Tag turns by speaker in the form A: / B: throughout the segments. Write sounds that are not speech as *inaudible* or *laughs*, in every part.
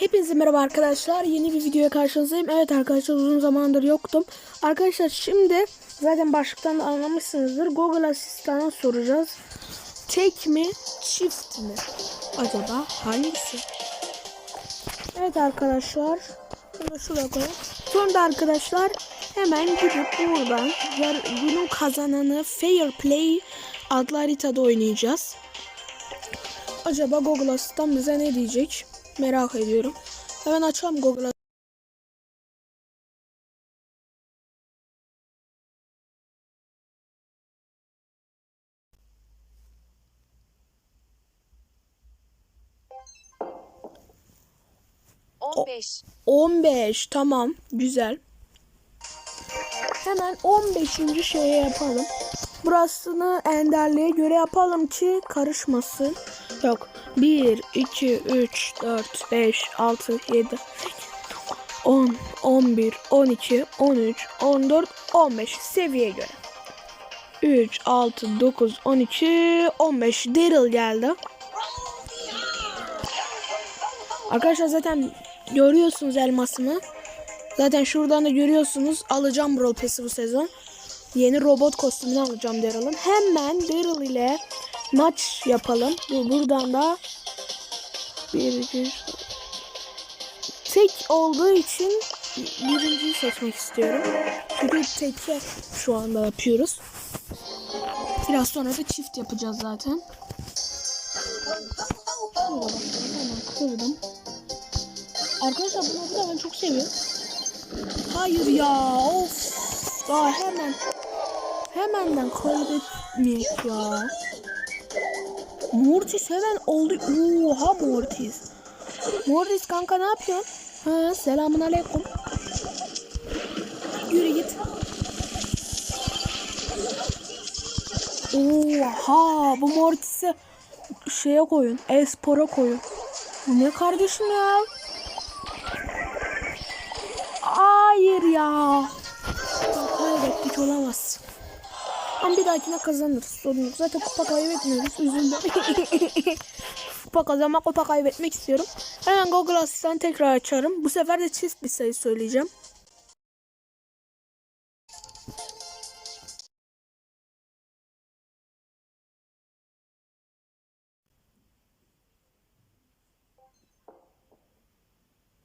A: Hepinize merhaba arkadaşlar. Yeni bir videoya karşınızdayım. Evet arkadaşlar uzun zamandır yoktum. Arkadaşlar şimdi zaten başlıktan da anlamışsınızdır. Google Asistan'a soracağız. Tek mi çift mi? Acaba hangisi? Evet arkadaşlar. Bunu şuraya koyalım. Sonra da arkadaşlar hemen gidip buradan günün kazananı Fair Play adlı haritada oynayacağız. Acaba Google Asistan bize ne diyecek? Merak ediyorum. Hemen açalım Google Asistan.
B: On beş.
A: 15 tamam güzel. Hemen 15. şeye yapalım. Burasını enderliğe göre yapalım ki karışmasın. Yok. 1, 2, 3, 4, 5, 6, 7, 10, 11, 12, 13, 14, 15 seviyeye göre. 3, 6, 9, 12, 15. Daryl geldi. Arkadaşlar zaten görüyorsunuz elmasımı. Zaten şuradan da görüyorsunuz. Alacağım Brawl Pass'i bu sezon. Yeni robot kostümünü alacağım Daryl'ın. Hemen Daryl ile maç yapalım. Bu buradan da bir, iki, tek olduğu için birinciyi seçmek istiyorum. Çünkü teki şu anda yapıyoruz. Biraz sonra da çift yapacağız zaten. Hemen kırdım. Arkadaşlar bu noktada ben çok seviyorum. Hayır ya of. Daha hemen hemenden kaybetmeyek ya. Mortis hemen oldu. Oha Mortis. Mortis kanka ne yapıyorsun? Ha selamun aleyküm. Yürü git. Oha bu Mortis'i şeye koyun. Espor'a koyun. Bu ne kardeşim ya? Hayır ya. Kaybettik olamaz. Ama bir dahakine kazanırız. Sorun yok. Zaten kupa kaybetmiyoruz. Üzüldüm. *laughs* kupa kazanmak, kupa kaybetmek istiyorum. Hemen Google Asistan tekrar açarım. Bu sefer de çift bir sayı söyleyeceğim.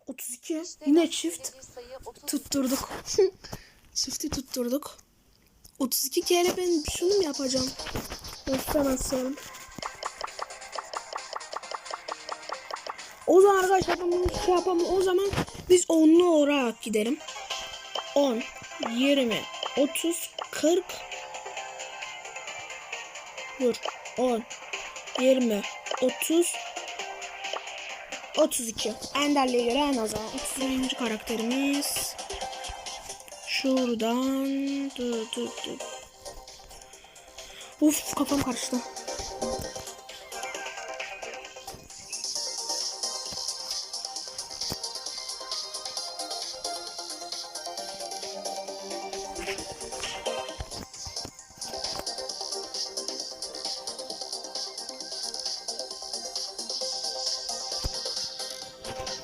A: Otuz iki. Yine çift. Tutturduk. *laughs* Çifti tutturduk. 32 kere ben şunu mu yapacağım? Asıyorum. O zaman arkadaşlar ben bunu şey yapamam. O zaman biz onlu olarak gidelim. 10, 20, 30, 40. Dur. 10, 20, 30, 32. Enderli'ye göre en azından 31. karakterimiz. Şuradan dur dur dur. Uf kafam karıştı.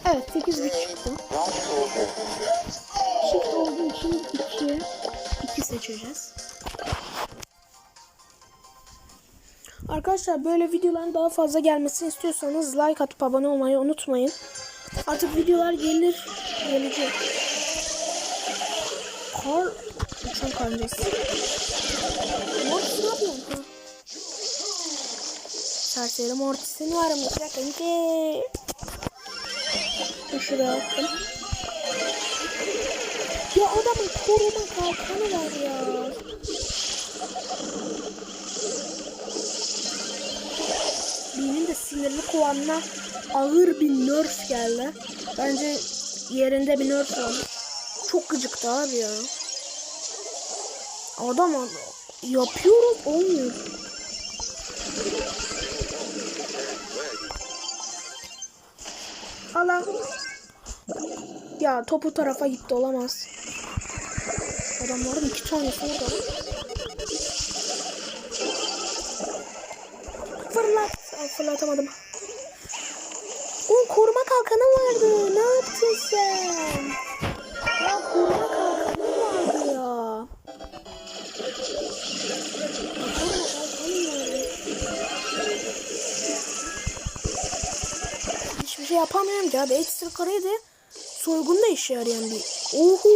A: Evet 8 bit çıktı. 2 seçeceğiz. Arkadaşlar böyle videoların daha fazla gelmesini istiyorsanız like atıp abone olmayı unutmayın. Artık videolar gelir gelecek. Kar uçan karıncası. Mortis ne yapıyorsun? Ha? Serseri? Kanki. Şuraya attım. Ya adamın koruma kalkanı var ya. Benim de sinirli kovanına ağır bir nerf geldi. Bence yerinde bir nerf olmuş. Çok gıcıktı abi ya. Adam yapıyorum olmuyor. Allah. Ya topu tarafa gitti olamaz. Adamların iki tanesi orada. Fırlat. Aa, fırlatamadım. 10 koruma kalkanı vardı. Ne yaptın sen? Ya koruma kalkanı vardı ya. Hiçbir şey yapamıyorum ki abi. Ekstra kareydi. Soygunda işe yarayan bir. Oho.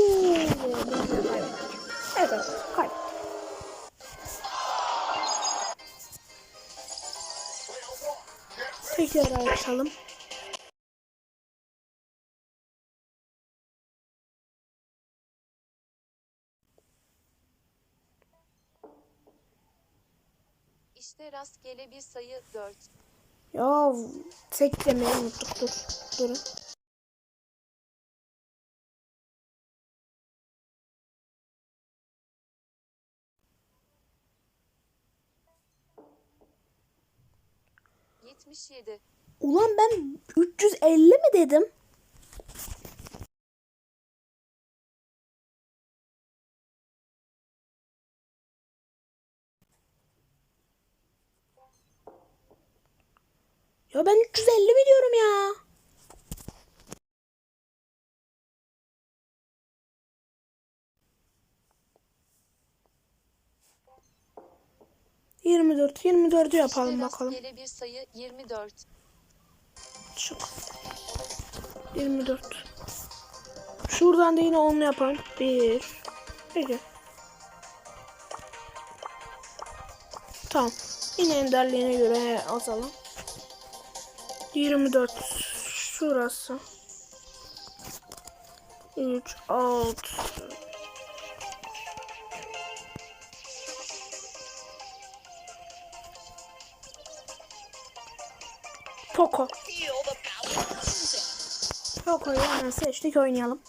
A: Evet evet. Kaybettik. Tekrar açalım.
B: İşte rastgele bir sayı 4.
A: Ya tek demeyi unuttuk. Dur. Durun.
B: Yetmiş yedi.
A: Ulan ben 350 mi dedim? Ya ben 350 mi diyorum ya? Yirmi dört, yirmi dördü yapalım
B: İşte
A: bakalım.
B: rastgele bir sayı 24.
A: Çık. 24. Şuradan da yine 10 yapalım. 1. Peki. Tamam. Yine enderliğine göre azalım. 24. Şurası. 3, 6. Poco. Poco'yu hemen seçtik oynayalım.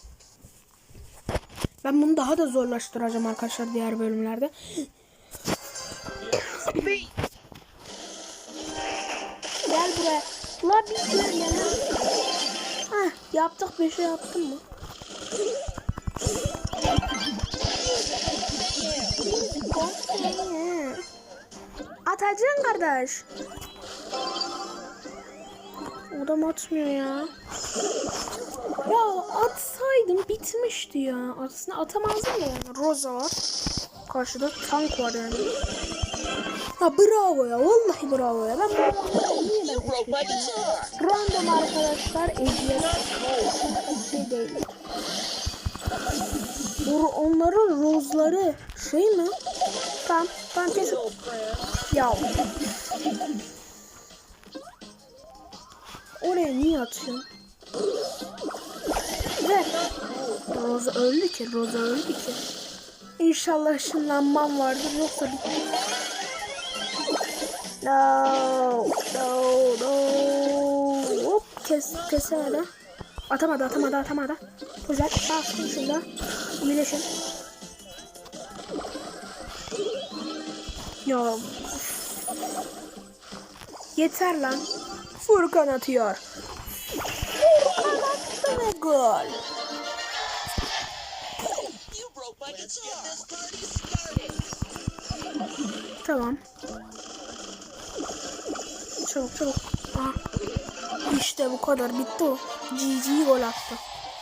A: Ben bunu daha da zorlaştıracağım arkadaşlar diğer bölümlerde. Gel buraya. La bir gel ya. Heh, yaptık bir şey yaptın mı? Atacaksın kardeş. Adam atmıyor ya. Ya atsaydım bitmişti ya. Aslında atamazdım da yani. Rosa var. Karşıda tank var yani. Ha bravo ya. Vallahi bravo ya. Ben? Random arkadaşlar bir şey değil. Rozları şey mi? Tamam. Ben kesin. Ya. Oraya niye atıyorsun? Ver. Roza öldü ki. Roza öldü ki. İnşallah ışınlanmam vardır. Yoksa bitti. No. No. No. Hop. Kes, kesemedi. Atamadı atamadı atamadı. Güzel. Bastım şurada. Birleşin. Ya. Yeter lan. Furkan atıyor. Furkan attı ve gol. Tamam. Çabuk çabuk. Aha. İşte bu kadar bitti o. GG gol attı.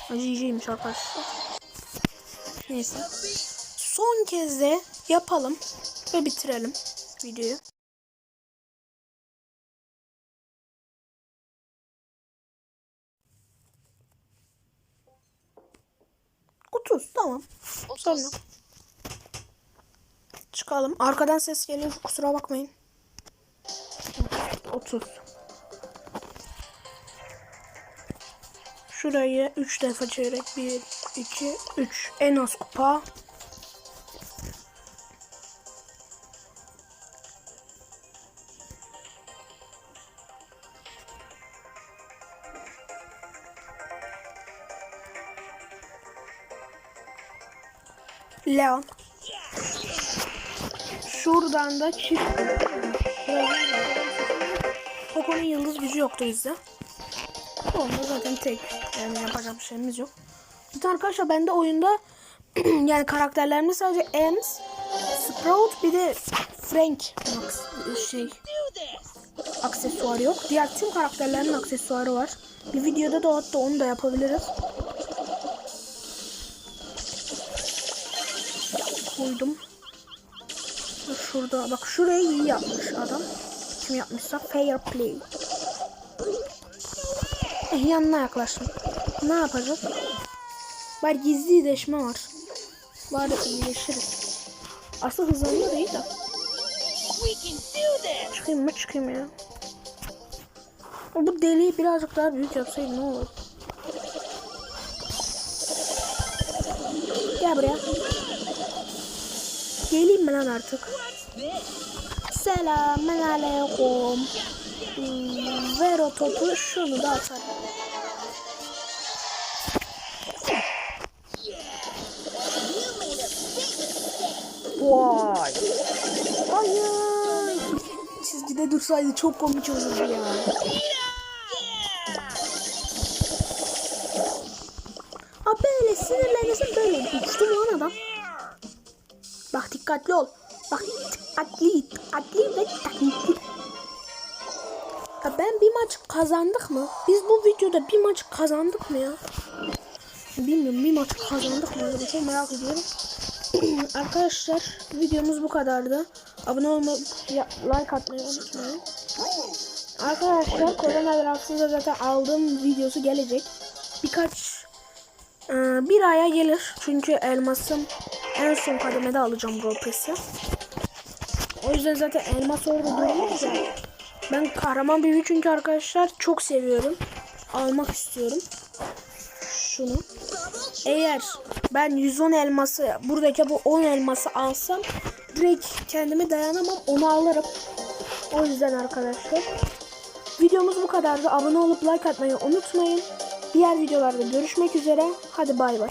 A: GG'ymiş arkadaşlar. Neyse. Son kez de yapalım ve bitirelim videoyu. Otuz tamam. Sorun
B: 30.
A: yok. Çıkalım. Arkadan ses geliyor. Kusura bakmayın. 30. Şurayı 3 defa çeyrek. 1, 2, 3. En az kupa. Leon. Şuradan da çift. Poco'nun yıldız gücü yoktu bizde. Onda zaten tek. Yani yapacak bir şeyimiz yok. De arkadaşlar bende oyunda *clears throat* yani karakterlerimde sadece Ems, Sprout bir de Frank şey aksesuarı yok. Diğer tüm karakterlerin aksesuarı var. Bir videoda da hatta onu da yapabiliriz. Koydum. Şurada bak şurayı iyi yapmış adam. Kim yapmışsa fair play. Eh yanına yaklaştım. Ne yapacağız? Var gizli iyileşme var. Var iyileşiriz. Aslında hızlanma değil de. Çıkayım mı çıkayım ya. Bu deliği birazcık daha büyük yapsaydı ne olur? Gel buraya. Geleyim mi lan artık? Selamun aleyküm. Ver o topu şunu da atarım. Vay. Hayır. Çizgide dursaydı çok komik olurdu ya. Abi böyle sinirlenirsen böyle uçtu mu lan adam? Dikkatli ol. Bak dikkatli, dikkatli ve dikkatli. Ya ben bir maç kazandık mı? Biz bu videoda bir maç kazandık mı ya? Bilmiyorum bir maç kazandık mı? Çok merak ediyorum. *clears throat* Arkadaşlar videomuz bu kadardı. Abone olmayı, like atmayı unutmayın. Arkadaşlar korona virüsünde zaten aldığım videosu gelecek. Birkaç bir aya gelir. Çünkü elmasım en son kademede alacağım Pass'i. O yüzden zaten elmas orada durmayacak. Ben kahraman büyüğü çünkü arkadaşlar çok seviyorum. Almak istiyorum. Şunu. Eğer ben 110 elması buradaki bu 10 elması alsam direkt kendime dayanamam onu alırım. O yüzden arkadaşlar. Videomuz bu kadardı. Abone olup like atmayı unutmayın. Diğer videolarda görüşmek üzere. Hadi bay bay.